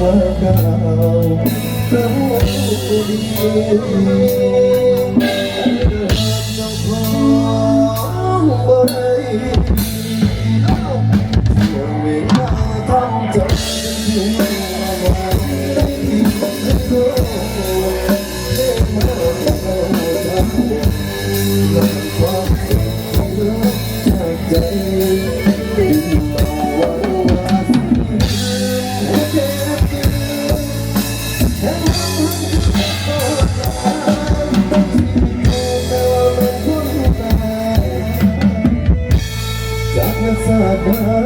ว่าเดาวเราดีแต่เราพอไว้เสียเวลาทำใจ ดา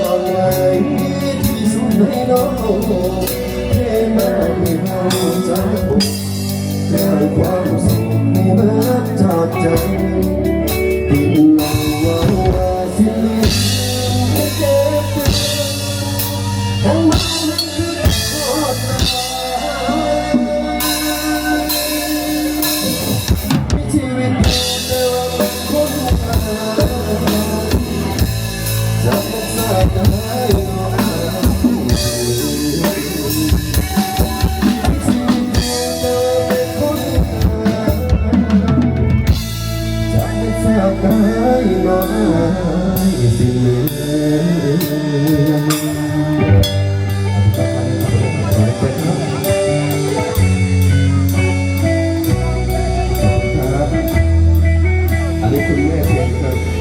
เอาเลยที่สุดให้น้องเทมาไม่เอาใจแล้ความสุขไม่มาจกใจ Jacob.